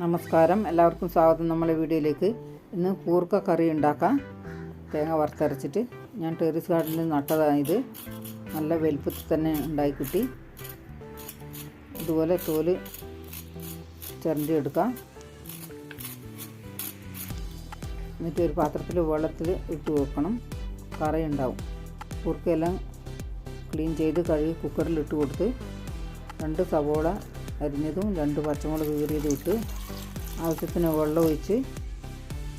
നമസ്കാരം. എല്ലാവർക്കും സ്വാഗതം. നമ്മളെ വീഡിയോയിലേക്ക് ഇന്ന് കൂർക്ക കറി ഉണ്ടാക്കാം. തേങ്ങ വറുത്തരച്ചിട്ട് ഞാൻ ടെറിസ് ഗാർഡനിൽ നട്ടതാണ് ഇത്. നല്ല വലുപ്പത്തിൽ തന്നെ ഉണ്ടായി കിട്ടി ഇതുപോലെ തോൽ ചിരണ്ടി എടുക്കാം. എന്നിട്ട് ഒരു പാത്രത്തിൽ വെള്ളത്തിൽ ഇട്ട് വെക്കണം. കറി ഉണ്ടാവും. കൂർക്കയെല്ലാം ക്ലീൻ ചെയ്ത് കഴുകി കുക്കറിൽ ഇട്ട് കൊടുത്ത് രണ്ട് സവോള അരിഞ്ഞതും രണ്ട് പച്ചമുളക് കീറിയതും ഇട്ട് ആവശ്യത്തിന് വെള്ളം ഒഴിച്ച്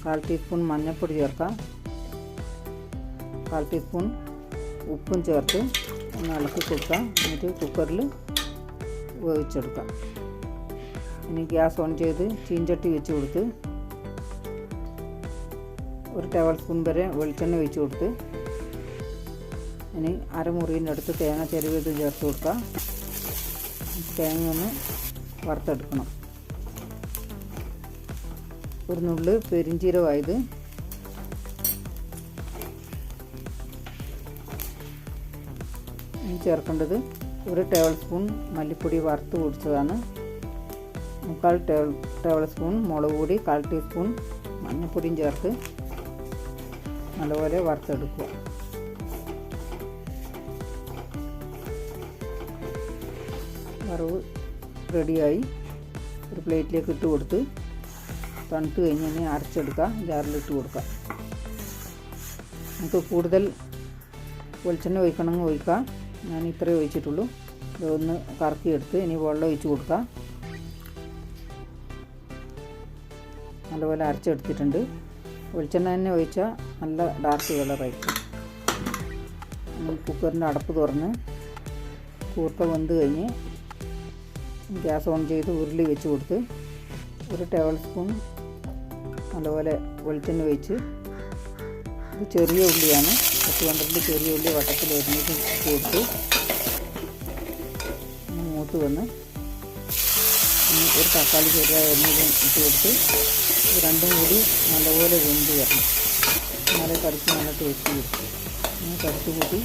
കാൽ ടീസ്പൂൺ മഞ്ഞൾപ്പൊടി ചേർക്കാം. കാൽ ടീസ്പൂൺ ഉപ്പും ചേർത്ത് ഒന്ന് ഇളക്കി കൊടുക്കാം. എന്നിട്ട് കുക്കറിൽ വേവിച്ചെടുക്കാം. ഇനി ഗ്യാസ് ഓൺ ചെയ്ത് ചീഞ്ചട്ടി വെച്ച് കൊടുത്ത് ഒരു ടേബിൾ സ്പൂൺ വരെ വെളിച്ചെണ്ണ ഒഴിച്ച് കൊടുത്ത് ഇനി അരമുറിന്റെ അടുത്ത് തേങ്ങ ചെരുവത് ചേർത്ത് കൊടുക്കാം. തേങ്ങ ഒന്ന് വറുത്തെടുക്കണം. ഒരു നുള്ള് പെരിഞ്ചീരമായത് ചേർക്കേണ്ടത് ഒരു ടേബിൾ സ്പൂൺ മല്ലിപ്പൊടി വറുത്ത് പൊടിച്ചതാണ്. മുക്കാൽ ടേബിൾ ടേബിൾ സ്പൂൺ മുളക് പൊടി കാൽ ടീസ്പൂൺ മഞ്ഞൾപ്പൊടിയും ചേർത്ത് നല്ലപോലെ വറുത്തെടുക്കുക. വറവ് റെഡിയായി. ഒരു പ്ലേറ്റിലേക്ക് ഇട്ട് കൊടുത്ത് തണുത്ത് കഴിഞ്ഞ് തന്നെ അരച്ചെടുക്കുക ജാറിലിട്ട് കൊടുക്കുക നമുക്ക് കൂടുതൽ വെളിച്ചെണ്ണ ഒഴിക്കണമെങ്കിൽ ഒഴിക്കാം. ഞാൻ ഇത്രയേ ഒഴിച്ചിട്ടുള്ളൂ. ഇതൊന്ന് കറക്കിയെടുത്ത് ഇനി വെള്ളം ഒഴിച്ച് കൊടുക്കുക നല്ലപോലെ അരച്ചെടുത്തിട്ടുണ്ട്. വെളിച്ചെണ്ണ തന്നെ ഒഴിച്ചാൽ നല്ല ഡാർക്ക് കളറായിരിക്കും കുക്കറിന്റെ അടപ്പ് തുറന്ന് കൂർത്ത വെന്ത് കഴിഞ്ഞ് ഗ്യാസ് ഓൺ ചെയ്ത് ഉരുളി വെച്ച് കൊടുത്ത് ഒരു ടേബിൾ സ്പൂൺ നല്ലപോലെ വെളിച്ചെണ്ണ ഒഴിച്ച് ഇത് ചെറിയ ഉള്ളിയാണ്. പത്ത് പന്ത്രണ്ട് ചെറിയ ഉള്ളി വട്ടത്തിൽ ഒരുമിച്ച് കൊടുത്ത് മൂത്ത് വന്ന് ഒരു തക്കാളി ചെറിയ എണ്ണയും ഇട്ട് കൊടുത്ത് രണ്ടും കൂടി നല്ലപോലെ വെന്ത് വരണം. എന്നാലേ കറിക്ക് നല്ല ടേസ്റ്റ് കിട്ടും കറിച്ച് കൂട്ടി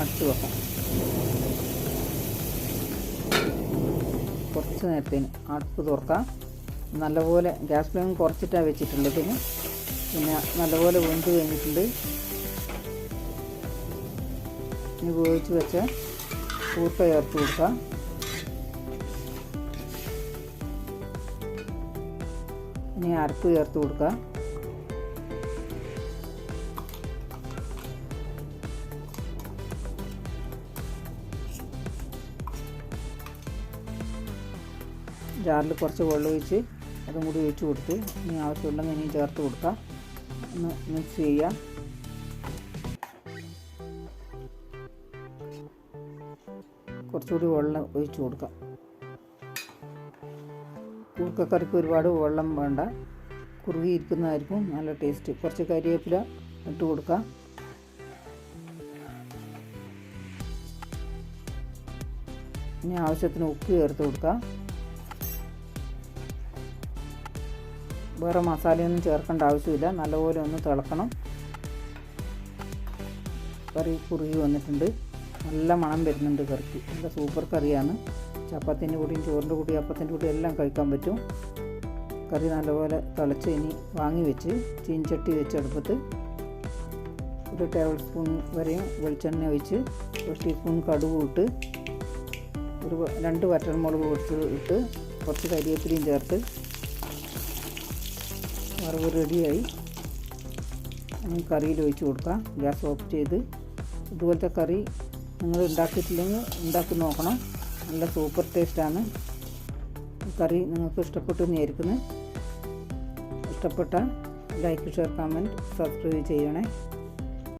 അടച്ച് വെക്കാം കുറച്ച് നേരത്തേന് അടുപ്പ് തുറക്കാം. നല്ലപോലെ ഗ്യാസ് ഫ്ലെയിം കുറച്ചിട്ടാണ് വെച്ചിട്ടുള്ളത് പിന്നെ നല്ലപോലെ വെന്ത് കഴിഞ്ഞിട്ടുണ്ട്. ഇനി വേവിച്ച് വെച്ച കൂട്ട ചേർത്ത് കൊടുക്കാം. ഇനി അരപ്പ് ചേർത്ത് കൊടുക്കാം. ജാറിൽ കുറച്ച് വെള്ളം ഒഴിച്ച് അതും കൂടി ഒഴിച്ച് കൊടുത്ത് ഇനി ആവശ്യമുണ്ടെങ്കിൽ ഇനിയും ചേർത്ത് കൊടുക്കാം. ഒന്ന് മിക്സ് ചെയ്യാം. കുറച്ചുകൂടി വെള്ളം ഒഴിച്ച് കൊടുക്കാം. കൂർക്കക്കറിക്ക് ഒരുപാട് വെള്ളം വേണ്ട. കുറുകിയിരിക്കുന്നതായിരിക്കും നല്ല ടേസ്റ്റ്. കുറച്ച് കരിവേപ്പില ഇട്ട് കൊടുക്കാം. ഇനി ആവശ്യത്തിന് ഉപ്പ് ചേർത്ത് കൊടുക്കാം. വേറെ മസാലയൊന്നും ചേർക്കേണ്ട ആവശ്യമില്ല. നല്ലപോലെ ഒന്ന് തിളക്കണം. കറി കുറുകി വന്നിട്ടുണ്ട്. നല്ല മണം വരുന്നുണ്ട് കറിക്ക്. നല്ല സൂപ്പർ കറിയാണ്. ചപ്പാത്തിന്റെ കൂടിയും ചോറിന്റെ കൂടി അപ്പത്തിന്റെ കൂടി എല്ലാം കഴിക്കാൻ പറ്റും. കറി നല്ലപോലെ തിളച്ച് ഇനി വാങ്ങി വെച്ച് ചീൻചട്ടി വെച്ച് അടുപ്പത്ത് ഒരു ടേബിൾ സ്പൂൺ വരെയും വെളിച്ചെണ്ണ ഒഴിച്ച് ഒരു ടീസ്പൂൺ കടുക് ഇട്ട് ഒരു രണ്ട് വറ്റൽമുളക് പൊടിച്ച് ഇട്ട് കുറച്ച് കരിവേപ്പിലയും ചേർത്ത് വറവ് റെഡിയായി. കറിയിൽ ഒഴിച്ച് കൊടുക്കാം. ഗ്യാസ് ഓഫ് ചെയ്ത്. ഇതുപോലത്തെ കറി നിങ്ങൾ ഉണ്ടാക്കിയിട്ടില്ലെങ്കിൽ ഉണ്ടാക്കി നോക്കണം. നല്ല സൂപ്പർ ടേസ്റ്റാണ്. കറി നിങ്ങൾക്ക് ഇഷ്ടപ്പെട്ടു വിചാരിക്കുന്നു. ഇഷ്ടപ്പെട്ട ലൈക്ക് ഷെയർ കമന്റ് സബ്സ്ക്രൈബ് ചെയ്യണേ.